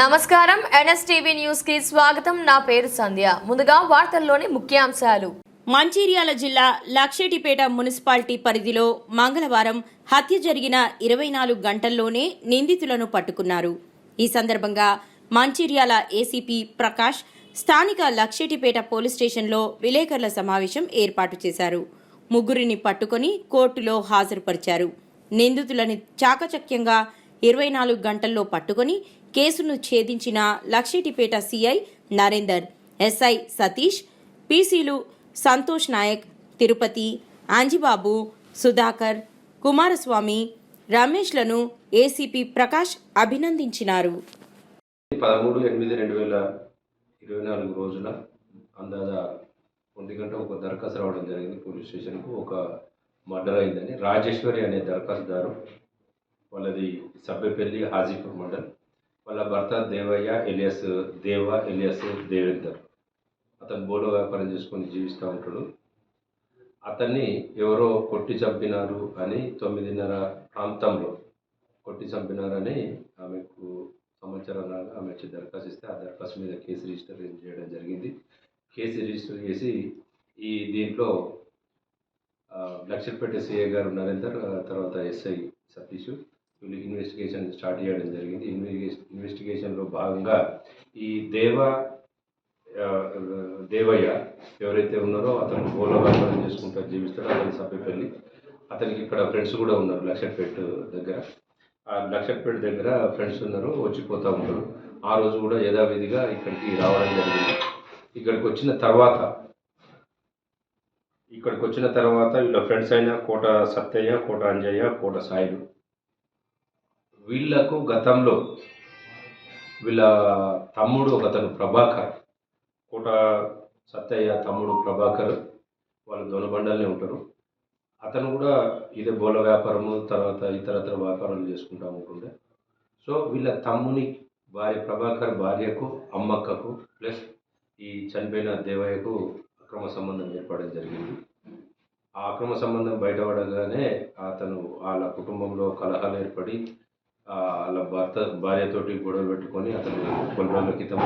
నమస్కారం. ఎన్ఎస్టీవీ న్యూస్కి స్వాగతం. నా పేరు సంధ్య. ముందుగా వార్తల్లోని ముఖ్యాంశాలు. మంచిర్యాల జిల్లా లక్షెటిపేట మున్సిపాలిటీ పరిధిలో మంగళవారం హత్య జరిగిన ఇరవై నాలుగు గంటల్లోనే నిందితులను పట్టుకున్నారు. ఈ సందర్భంగా మంచిర్యాల ఏసీపీ ప్రకాష్ స్థానిక లక్షెటిపేట పోలీస్ స్టేషన్లో విలేకరుల సమావేశం ఏర్పాటు చేశారు. ముగ్గురిని పట్టుకొని కోర్టులో హాజరుపరిచారు. నిందితులని చాకచక్యంగా ఇరవై నాలుగు గంటల్లో పట్టుకొని కేసును ఛేదించిన లక్షిటిపేట సిఐ నరేందర్ ఎస్ఐ సతీష్ పీసీలు సంతోష్ నాయక్ తిరుపతి ఆంజిబాబు సుధాకర్ కుమారస్వామి రమేష్లను ఏసీపీ ప్రకాష్ అభినందించినారు. పదమూడు ఎనిమిది రెండు వేల ఇరవై నాలుగు రోజున అందాదా ఒంటి గంట ఒక దరఖాస్తు రావడం జరిగింది. పోలీస్ స్టేషన్కు ఒక మర్డర్ అయిందని రాజేశ్వరి అనే దరఖాస్తుదారు వాళ్ళది సభ్యపల్లి హాజీపూర్ మండల్. వాళ్ళ భర్త దేవయ్య ఎలియస్ దేవ ఎలియస్ దేవేందర్. అతను బోలో వ్యాపారం చేసుకొని జీవిస్తూ ఉంటాడు. అతన్ని ఎవరో కొట్టి చంపినారు అని తొమ్మిదిన్నర ప్రాంతంలో కొట్టి చంపినారని ఆమెకు సమాచారాలు ఆమె వచ్చి దరఖాస్తు ఇస్తే ఆ దరఖాస్తు మీద కేసు రిజిస్టర్ చేయడం జరిగింది. కేసు రిజిస్టర్ చేసి ఈ దీంట్లో ఆ, సిఏ సిఐ గారు నరేందర్ తర్వాత ఎస్ఐ సతీష్ వీళ్ళు ఇన్వెస్టిగేషన్ స్టార్ట్ చేయడం జరిగింది. ఇన్వెస్టిగేషన్ ఇన్వెస్టిగేషన్లో భాగంగా ఈ దేవ దేవయ్య ఎవరైతే ఉన్నారో అతను గోల వ్యాపారం చేసుకుంటూ జీవిస్తాడో. అతని సభ్యపల్లి అతనికి ఇక్కడ ఫ్రెండ్స్ కూడా ఉన్నారు లక్షపేట దగ్గర. ఆ లక్షపేట దగ్గర ఫ్రెండ్స్ ఉన్నారు వచ్చిపోతూ ఉంటారు. ఆ రోజు కూడా యథావిధిగా ఇక్కడికి రావడం జరిగింది. ఇక్కడికి వచ్చిన తర్వాత ఇక్కడికి వచ్చిన తర్వాత వీళ్ళ ఫ్రెండ్స్ అయిన కోట సత్తయ్య కోట అంజయ్య కోట సాయిలు వీళ్ళకు గతంలో వీళ్ళ తమ్ముడు ఒకతను ప్రభాకర్ కోట సత్తయ్య తమ్ముడు ప్రభాకర్ వాళ్ళు దొనబండలనే ఉంటారు. అతను కూడా ఇదే బోల వ్యాపారము తర్వాత ఇతరత్ర వ్యాపారాలు చేసుకుంటా ఉంటుండే. సో వీళ్ళ తమ్ముని భార్య ప్రభాకర్ భార్యకు అమ్మక్కకు ప్లస్ ఈ చనిపోయిన దేవయ్యకు అక్రమ సంబంధం ఏర్పడడం జరిగింది. ఆ అక్రమ సంబంధం బయటపడగానే అతను వాళ్ళ కుటుంబంలో కలహాలు ఏర్పడి వాళ్ళ భర్త భార్యతోటి గొడవలు పెట్టుకొని అతను కొన్ని రోజుల క్రితం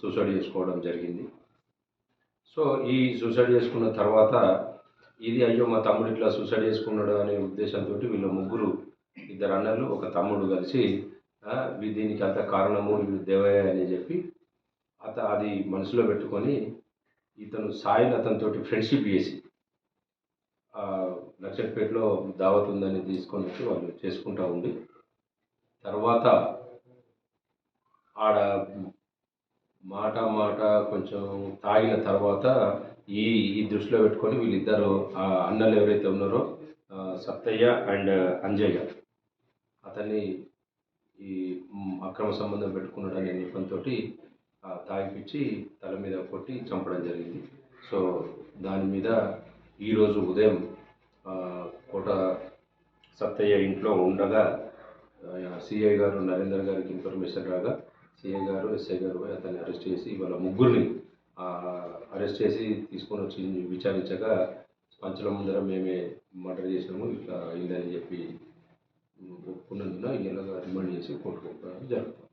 సూసైడ్ చేసుకోవడం జరిగింది. సో ఈ సూసైడ్ చేసుకున్న తర్వాత ఇది అయ్యో మా తమ్ముడు ఇట్లా సూసైడ్ చేసుకున్నాడు అనే ఉద్దేశంతో వీళ్ళ ముగ్గురు ఇద్దరు అన్నలు ఒక తమ్ముడు కలిసి దీనికి అంత కారణము వీళ్ళు దేవయ్య అని చెప్పి అత అది మనసులో పెట్టుకొని ఇతను సాయిని అతనితోటి ఫ్రెండ్షిప్ చేసి ఆ, దావత్ ఉందని తీసుకొని వచ్చి వాళ్ళు చేసుకుంటా ఉండి తర్వాత ఆడ మాట మాట కొంచెం తాగిన తర్వాత ఈ ఈ దృష్టిలో పెట్టుకొని వీళ్ళిద్దరు ఆ అన్నలు ఎవరైతే ఉన్నారో సత్తయ్య అండ్ అంజయ్య. అతన్ని ఈ అక్రమ సంబంధం పెట్టుకున్నాడు అనే నిపంతో తాగిపిచ్చి తల మీద కొట్టి చంపడం జరిగింది. సో దాని మీద ఈరోజు ఉదయం కోట సత్తయ్య ఇంట్లో ఉండగా సిఐ గారు నరేందర్ గారికి ఇన్ఫర్మేషన్ రాగా సిఐ గారు ఎస్ఐ గారు పోయి అతన్ని అరెస్ట్ చేసి వాళ్ళ ముగ్గురిని అరెస్ట్ చేసి తీసుకొని వచ్చి విచారించగా పంచల ముందర మేమే మర్డర్ చేసినాము ఇట్లా అయిందని చెప్పి ఒప్పుకున్నందున ఇలా రిమాండ్ చేసి కోర్టుకు పంపడం జరుగుతుంది.